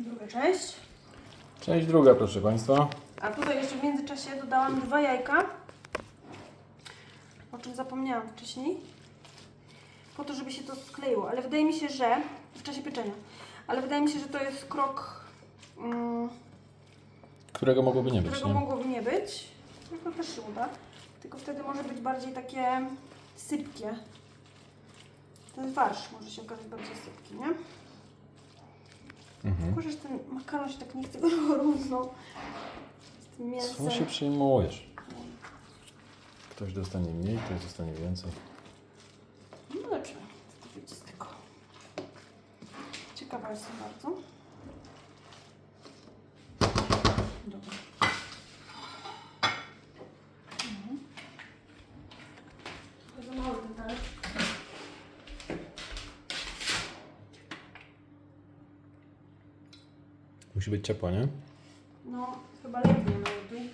Druga część. Część druga, proszę Państwa. A tutaj jeszcze w międzyczasie dodałam dwa jajka, o czym zapomniałam wcześniej, po to, żeby się to skleiło. Ale wydaje mi się, że w czasie pieczenia, ale wydaje mi się, że to jest krok, mm, Którego mogłoby nie być, którego nie? mogłoby nie być. No to też się uda, tylko wtedy może być bardziej takie sypkie. Ten farsz może się okazać bardziej sypki, nie? Mhm. Tylko, że ten makaron się tak nie chce równo z tym mięsem. Co się przyjmujesz? Ktoś dostanie mniej, ktoś dostanie więcej. No dobrze, co to wyjdzie z tego? Ciekawa jestem bardzo. Dobra. Mhm. Trochę za mały ten talerz. Musi być ciepła, nie? No, chyba lepiej najlepiej.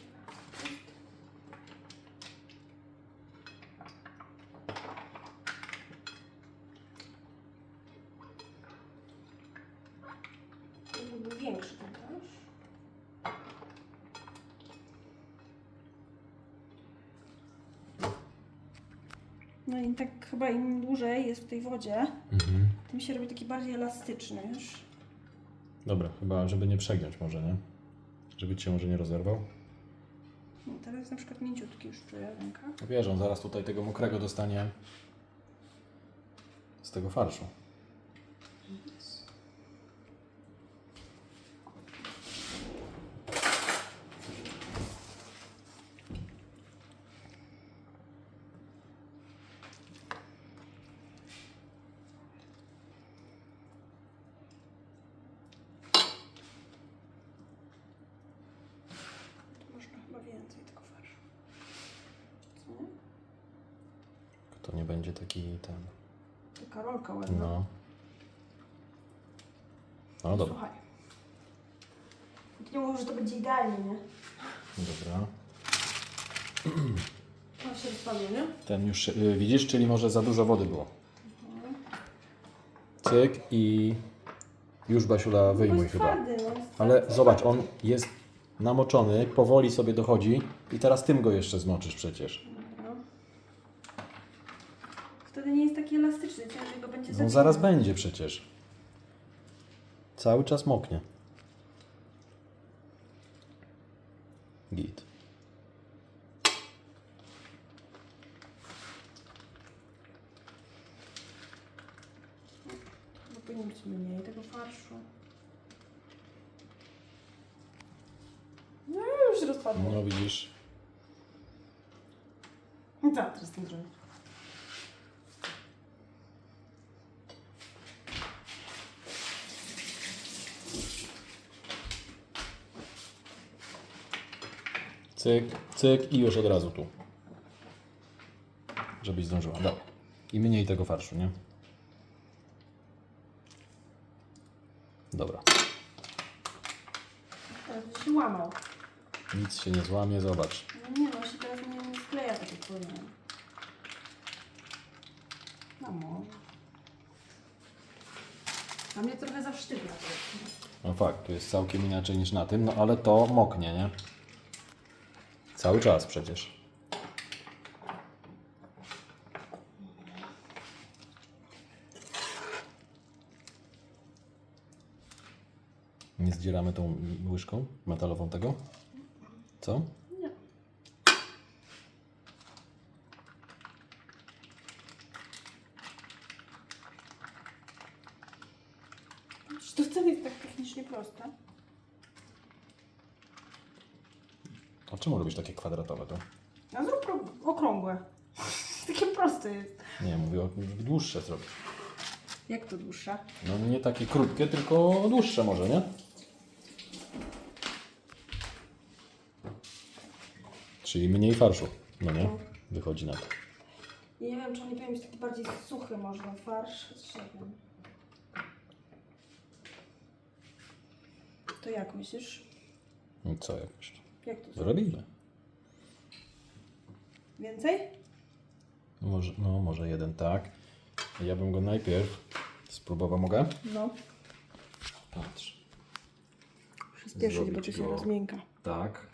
Jakby był większy ten talerz. No i tak chyba im dłużej jest w tej wodzie, Mhm. tym się robi taki bardziej elastyczny już. Dobra, chyba żeby nie przegiąć może, nie? Żeby cię może nie rozerwał. No, teraz jest na przykład mięciutki już czuję ręka. No Wiesz, on zaraz tutaj tego mokrego dostanie z tego farszu. To można chyba więcej tego farszu. Co nie? To nie będzie taki ten. Rolka ładna. No. No dobra. Słuchaj. Nie mówił, że to będzie idealnie, nie? Dobra. On się rozpadło, nie? Ten już y, widzisz, czyli może za dużo wody było. Cyk i już Basiula wyjmuj jest chyba. twardy, no. jest Ale twardy. zobacz, on jest namoczony, powoli sobie dochodzi i teraz tym go jeszcze zmoczysz przecież. Wtedy nie jest taki elastyczny, ciężej go będzie No zaraz będzie przecież. Cały czas moknie. Git. Bo powinno być mniej tego farszu. No już rozpadło. No widzisz. Co teraz z tym Cyk, cyk i już od razu tu. Żebyś zdążyła. Dobra. I mniej tego farszu, nie? Dobra. Teraz się łamał. Nic się nie złamie, zobacz. No nie no, się teraz nie, nie skleja tak jak powinien. No może. A mnie trochę za sztywno to jest. No fakt, tu jest całkiem inaczej niż na tym, no ale to moknie, nie? Cały czas przecież. Nie zdzieramy tą łyżką metalową tego? Co? Nie. Przecież To wcale jest tak technicznie proste. A czemu robisz takie kwadratowe to? A zrób pro- okrągłe. Takie proste jest. Nie, mówię o dłuższe zrobić. Jak to dłuższa? No nie takie krótkie, tylko dłuższe może, nie? Czyli mniej farszu, no nie? Wychodzi na to. I nie wiem, czy on nie powinien być taki bardziej suchy można, farsz, chociaż nie wiem. To jak myślisz? I co jakoś? Jak to zrobić? Zrobimy. Więcej? Może, no, może jeden tak. Ja bym go najpierw spróbował, mogę? No. Patrz. spieszyć, bo to się go rozmięka. Tak.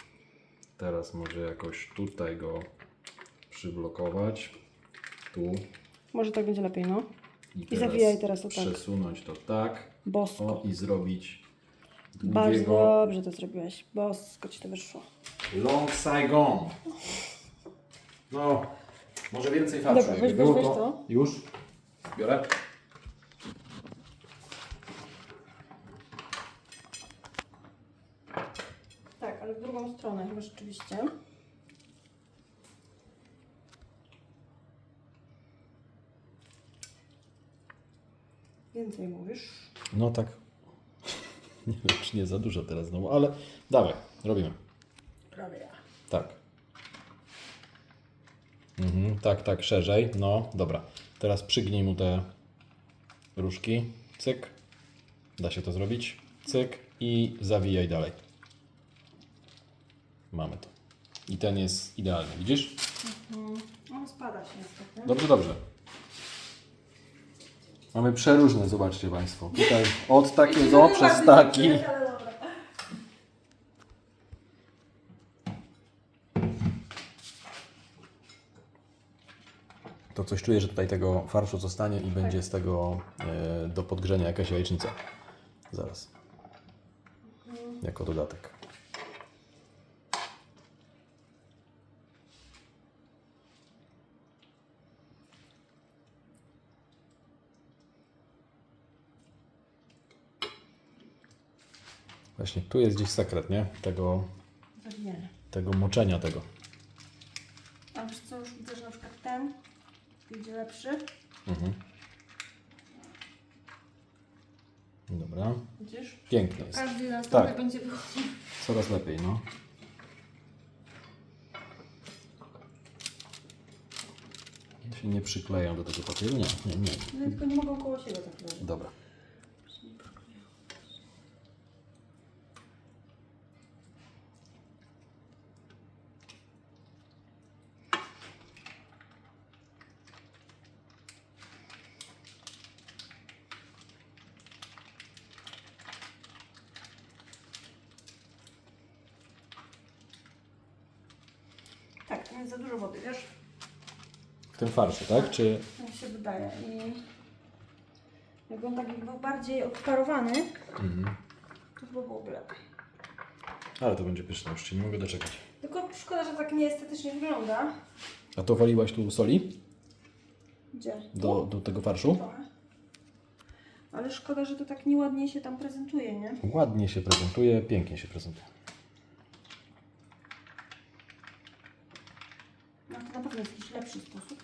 Teraz może jakoś tutaj go przyblokować. Tu. Może tak będzie lepiej, no. I, I zawijaj teraz to tak. Przesunąć to tak. Bosko. O i zrobić Bardzo dobrze to zrobiłeś. Bosko ci to wyszło. Long Saigon. No, może więcej farszu. Dobra, jakby weź, było, weź, weź to. Już? Biorę? Tak, ale w drugą stronę chyba rzeczywiście. Więcej mówisz. No tak. Nie wiem, czy nie za dużo teraz znowu, ale dawaj, robimy. Prawie. Tak. Mhm, tak, tak, szerzej. No, dobra. Teraz przygnij mu te różki. Cyk. Da się to zrobić. Cyk i zawijaj dalej. Mamy to. I ten jest idealny, widzisz? On spada się niestety. Dobrze, dobrze. Mamy przeróżne, zobaczcie Państwo. Tutaj od takiego przez taki. To coś czuję, że tutaj tego farszu zostanie i będzie z tego e, do podgrzenia jakaś jajecznica. Zaraz. Jako dodatek. Właśnie tu jest gdzieś sekret, nie? Tego, tego moczenia tego. A wiesz co, już widzę, że na przykład ten będzie lepszy. Mhm. Dobra. Widzisz? Piękny jest. Każdy następny Tak. będzie wychodził. Coraz lepiej, no. Się nie przykleją do tego papieru? Nie, nie, nie. No, tylko nie mogą koło siebie tak leżeć. Dobra. Jest za dużo wody, wiesz? W tym farszu, tak? Czy... Tak się wydaje. I jakby on tak był bardziej odparowany, Mhm. to chyba byłoby lepiej. Ale to będzie pyszne, już się nie mogę doczekać. Tylko szkoda, że tak nieestetycznie wygląda. A to waliłaś tu soli? Gdzie? Do, do tego farszu? Trochę. Ale szkoda, że to tak nieładnie się tam prezentuje, nie? Ładnie się prezentuje, pięknie się prezentuje. No to na pewno jest jakiś lepszy sposób.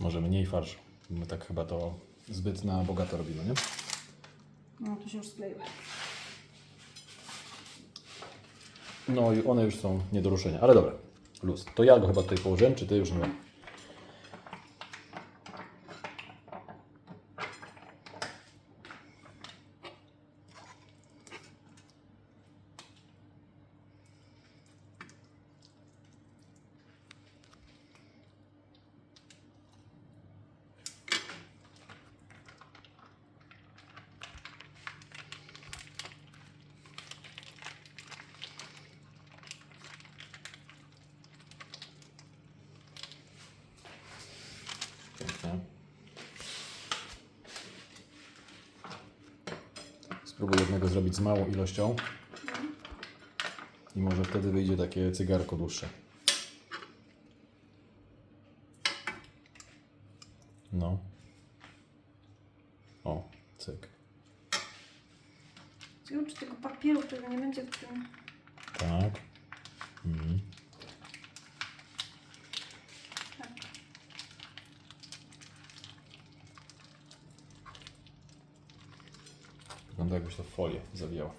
Może mniej farszu. My tak chyba to zbyt na bogato robimy, nie? No to się już skleiły. No i one już są nie do ruszenia, ale dobra. Luz. To ja go chyba tutaj położyłem, czy ty już nie? Pięknie. Spróbuję jednego zrobić z małą ilością. I może wtedy wyjdzie takie cygarko dłuższe. No. O, cyk. Ciekawe, czy tego papieru, którego nie będzie w tym... Tak. Mhm. Wygląda jakbyś to w folię zawijał.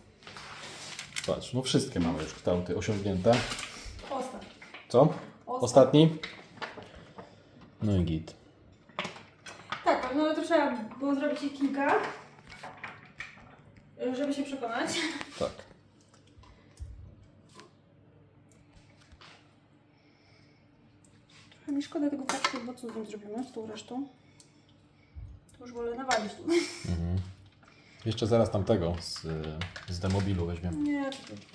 Patrz, no wszystkie mamy już kształty osiągnięte. Ostatni. Co? Ostatni? No i git. Tak, no ale to trzeba było zrobić ich kilka, żeby się przekonać. Tak. Trochę mi szkoda tego faktu, bo co z nim zrobimy, z tą resztą? Już wolę nawalić tu. Mhm. Jeszcze zaraz tamtego z, z demobilu weźmiemy. Nie. Dobra.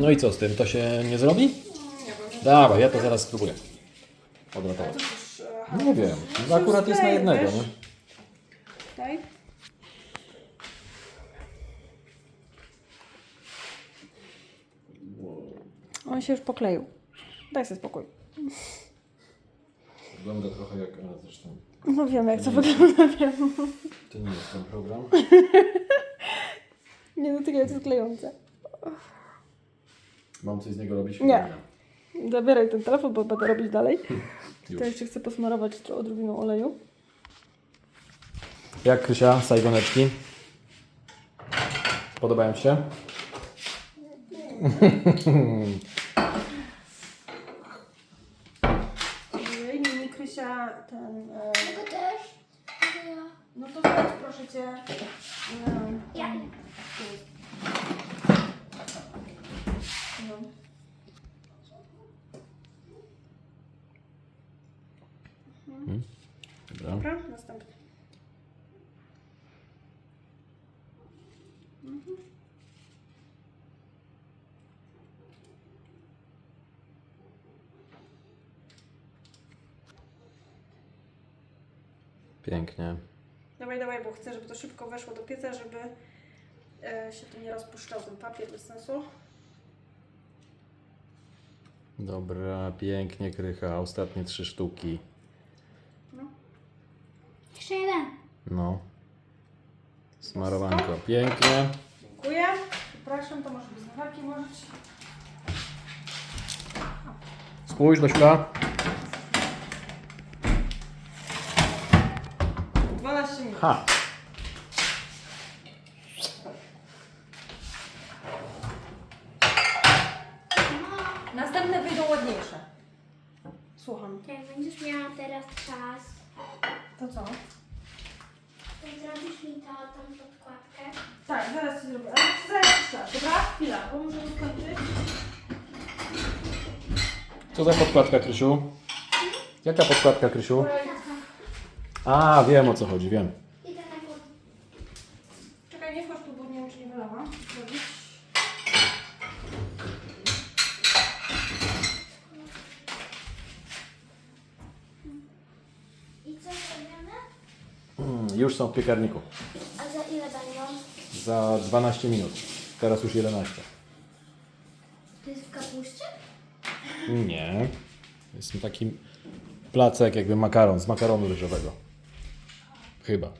No i co z tym? To się nie zrobi? Nie wiem. Dawaj, ja to zaraz spróbuję. Ale Odratować. to e, aha. Nie wiem, No, akurat jest na jednego. wiesz? Nie? Okej. On się już pokleił. Daj sobie spokój. Wygląda trochę jak... ale zresztą No wiem jak to wygląda, wiem. to nie jest ten program. Nie dotykaj, to jest klejące. Mam coś z niego robić? Nie. Zabieraj ten telefon, bo będę robić dalej. Już. To jeszcze chcę posmarować tro- odrobiną oleju. Jak Krysia, sajgoneczki? Podobają Ci się? Ojej, Mini Krysia, ten... E, Tego też? Tego ja. no to chodź, proszę Cię. Ja. tu. No. Dobra. Dobra, następny. Pięknie. Dawaj, dawaj, bo chcę, żeby to szybko weszło do pieca, żeby e, się tu nie rozpuszczał ten papier bez sensu. Dobra, pięknie Krycha. Ostatnie trzy sztuki. No. Jeszcze jeden. No. Smarowanko. Pięknie. Dziękuję. Przepraszam, to może bez nawarki włożyć. Spójrz, Basiula. 12 minut. Ha! Następne wyjdą ładniejsze. Słucham. Jak będziesz miała teraz czas, To co? to zrobisz mi to, tą podkładkę. Tak, zaraz Ci zrobię. Ale za jakiś czas, dobra? Chwila, bo muszę to skończyć. Co za podkładka, Krysiu? Jaka podkładka, Krysiu? A, wiem o co chodzi, wiem. I taka pod... Czekaj, nie wchodź tu, bo nie wiem, czy nie wylałam. Zrobić. I co zrobione? Mm, Już są w piekarniku. A za ile będą? Za 12 minut. Teraz już 11. To jest w kapuście? Nie. Jest taki placek, jakby makaron, z makaronu ryżowego. Chyba.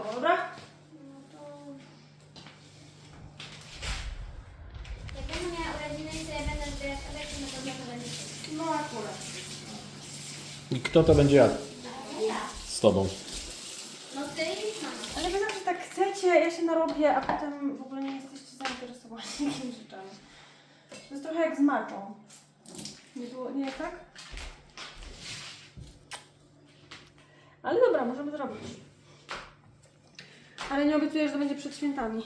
Priorytetowo, dobra? No to... Jak będę miała urodziny i sobie będę zbierać efekty, no to to będzie. No akurat. I kto to będzie jadł No ja. z tobą? No ty i mama. Ale wy zawsze tak chcecie, ja się narobię, a potem w ogóle nie jesteście zainteresowani takimi rzeczami. To jest trochę jak z maczą. Nie było, nie tak? Ale dobra, możemy zrobić. Ale nie obiecuję, że to będzie przed świętami.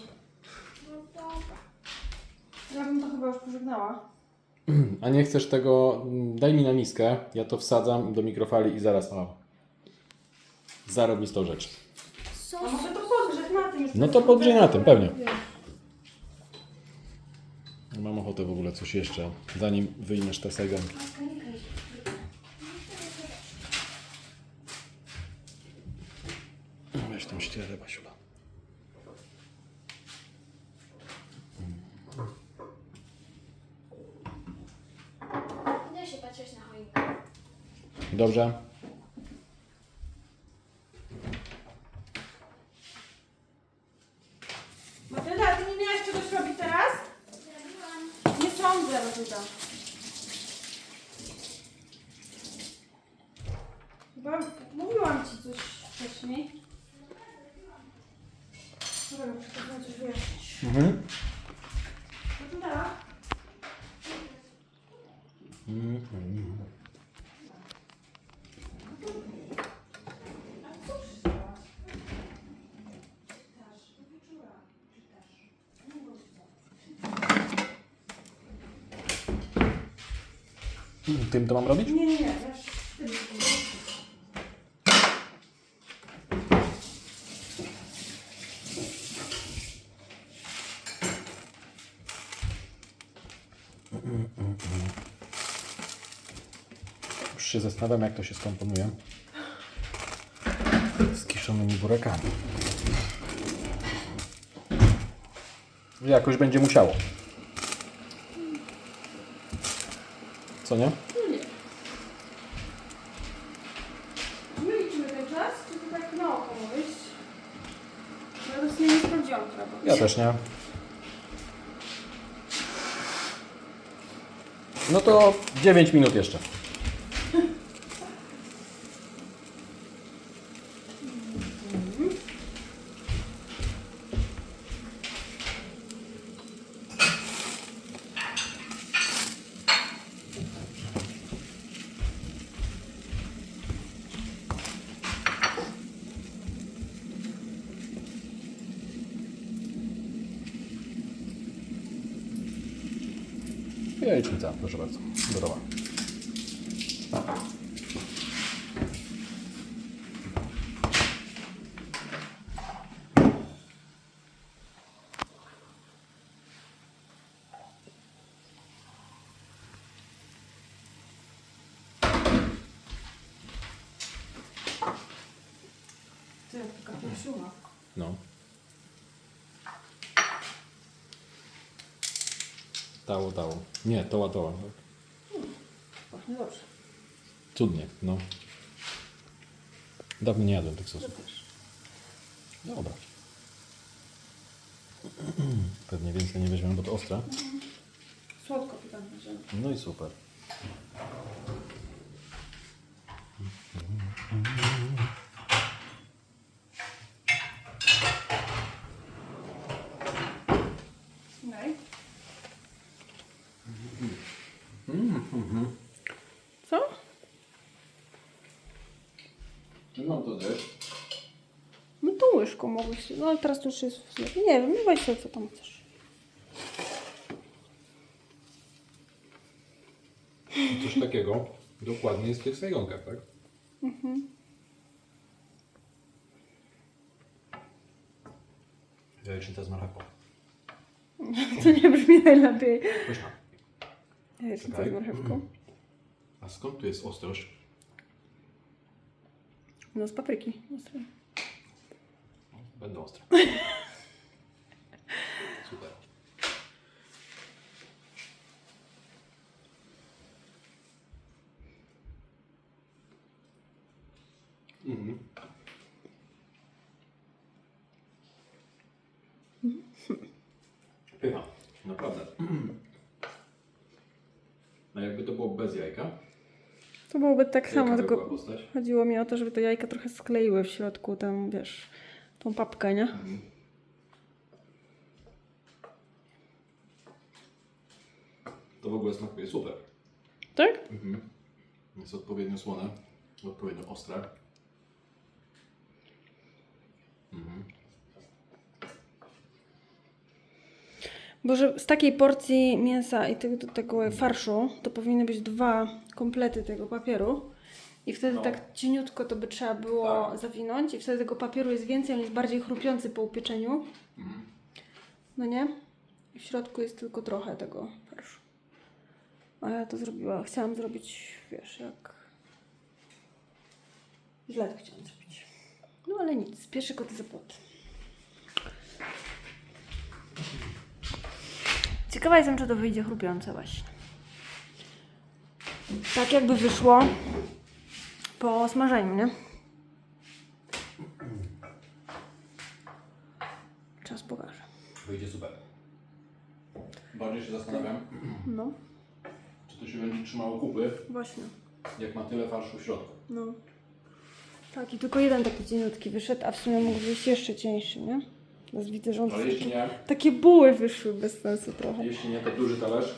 No dobra. Ja bym to chyba już pożegnała. A nie chcesz tego, daj mi na miskę, ja to wsadzam do mikrofali i zaraz, o. Zarobistą rzecz. A może to podgrzeć na tym. No to podgrzej na tym, pewnie. Mam ochotę w ogóle coś jeszcze, zanim wyjmiesz te sajgonki. Weź tą ścierę, Basiula. Idę się patrzeć na choinkę. Dobrze? Matylda, a ty nie miałaś czegoś robić teraz? Zrobiłam. sądzę, Rosita. Chyba mówiłam ci coś wcześniej. Dobra, muszę to coś wyjaśnić. Mhm. No to teraz. Tym to mam robić? Nie, nie, nie, Już się zastanawiam, jak to się skomponuje z kiszonymi burakami. Jakoś będzie musiało. Co nie? My liczymy ten czas, czy to tak na oko mówisz? Ja to sobie nie sprawdziłam, która była. Ja też nie. No to 9 minut jeszcze. Jajecznica, proszę bardzo. Gotowa. Ty, taka Tało, tało. Nie, toła, toła. Pachnie dobrze. Cudnie, no. Dawno nie jadłem tych To sosów. Dobra. Pewnie więcej nie weźmiemy, bo to ostre. Słodko pytanie będziemy. No i super. No to też. No to łyżką mogłeś. No ale teraz to już jest. w- Nie wiem, no weź sobie co tam chcesz. Coś takiego dokładnie jest w tych sajonkach, tak? Jajecznica z marchewką. To nie brzmi najlepiej. Pyszna. Jajecznica z marchewką. A skąd tu jest ostrość? No z papryki. Ostrej. Będą ostre. Super. Mhm. Pycha, naprawdę. A jakby to było bez jajka, To byłoby tak samo, tylko chodziło mi o to, żeby te jajka trochę skleiły w środku tam, wiesz, tą papkę, nie? To w ogóle smakuje super. Tak? Mhm. Jest odpowiednio słone, odpowiednio ostre. Mhm. Bo że z takiej porcji mięsa i tego, tego farszu to powinny być dwa komplety tego papieru. I wtedy No. tak cieniutko to by trzeba było Tak. zawinąć i wtedy tego papieru jest więcej, on jest bardziej chrupiący po upieczeniu. Mhm. No nie? I w środku jest tylko trochę tego farszu. A ja to zrobiłam. Chciałam zrobić, wiesz, jak... Źle to chciałam zrobić. No ale nic, pierwszy kot za płot. Ciekawa jestem, czy to wyjdzie chrupiące właśnie. Tak jakby wyszło po smażeniu, nie? Czas pokaże. Wyjdzie super. Bardziej się zastanawiam, No, czy to się będzie trzymało kupy, właśnie. jak ma tyle farszu w środku. No. Tak, i tylko jeden taki cieniutki wyszedł, a w sumie mógł być jeszcze cieńszy, nie? Teraz widzę, że on jeśli nie, takie buły wyszły bez sensu trochę. jeśli nie, to duży talerz,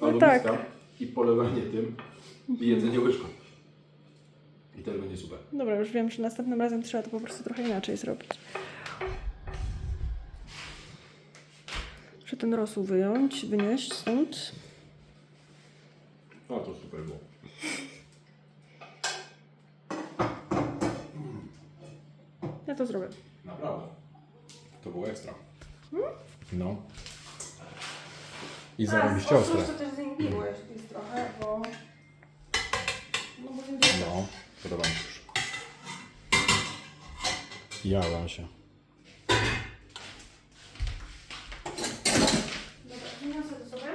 No albo tak. miska i polewanie tym i jedzenie łyżką. I też będzie super. Dobra, już wiem, że następnym razem trzeba to po prostu trochę inaczej zrobić. Muszę ten rosół wyjąć, wynieść stąd. O, to super było. Ja to zrobię. Naprawdę. To było ekstra. No. I zarobiście ostre. to też zaimbiłeś jest trochę, bo... No bo wiem, No, podoba mi się już. Się. Dobra, wyniosę to sobie.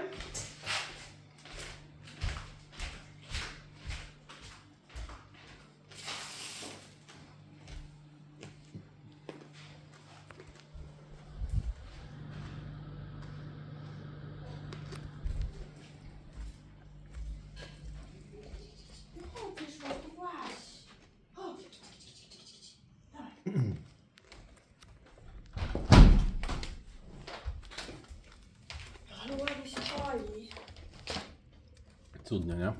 Ale ładnie się pali. Cudnie, nie? No.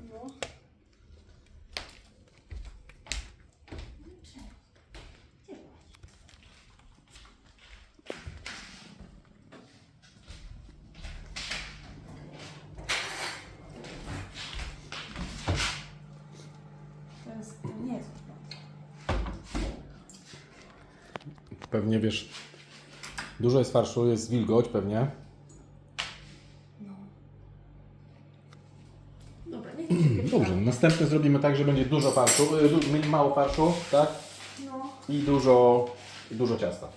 To jest, to nie jest Pewnie wiesz, dużo jest farszu, jest wilgoć pewnie. Dobra, nie wiem. Dobrze, następny zrobimy tak, że będzie dużo farszu, y, du- mało farszu, tak? No. I dużo, i dużo ciasta.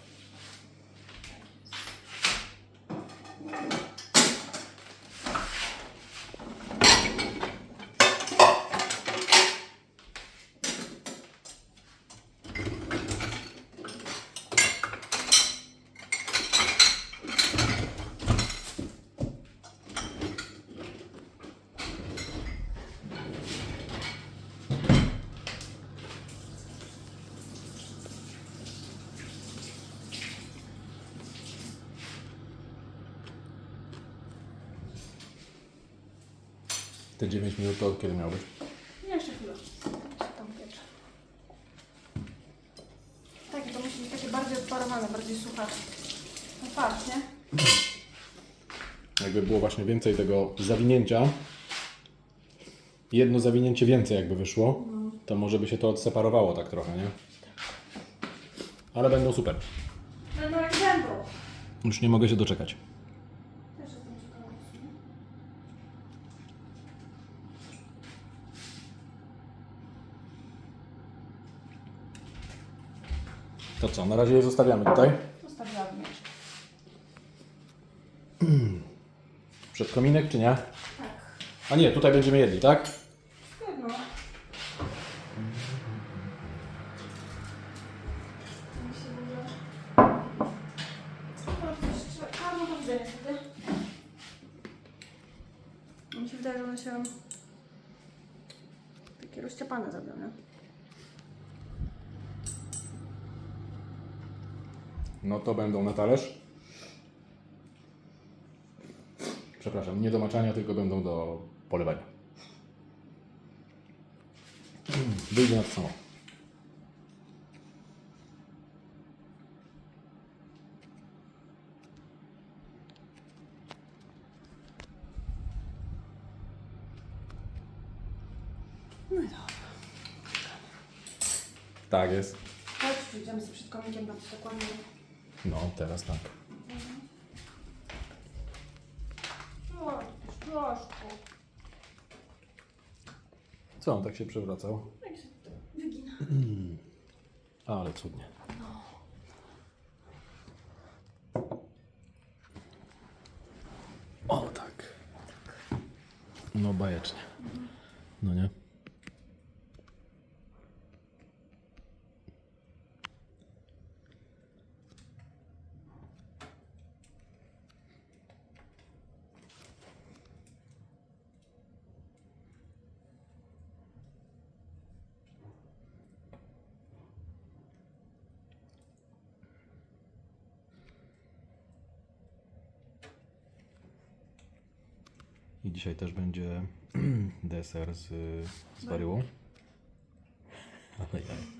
Te 9 minut to od kiedy miał być? Jeszcze chwilę. Tam piecze? Tak, to musi być takie bardziej odparowane, bardziej suche. No farsz, nie? Jakby było właśnie więcej tego zawinięcia, jedno zawinięcie więcej jakby wyszło, to może by się to odseparowało tak trochę, nie? Ale będą super. Będą jak będą. Już nie mogę się doczekać. Też jestem ciekawa. w sumie. To co, na razie je zostawiamy tutaj. Jeszcze. Przed kominek, czy nie? Tak. A nie, tutaj będziemy jedli, tak? Pewno. Myślę, że... O, coś trzeba- Czarno to widzę niestety. Mi się wydaje, że one się takie rozciapane zrobią, nie? No to będą na talerz. Przepraszam, nie do maczania, tylko będą do polewania. Wyjdzie na to samo. No dobra. Tak jest. Chodź, przyjdziemy z przed komikiem, tam się dokładnie. No, teraz tak. Troszkę. Co on tak się przewracał? Jak się wygina. Ale cudnie. O tak. No bajecznie. No nie? I dzisiaj też będzie deser z, z baryłą. Ale ja.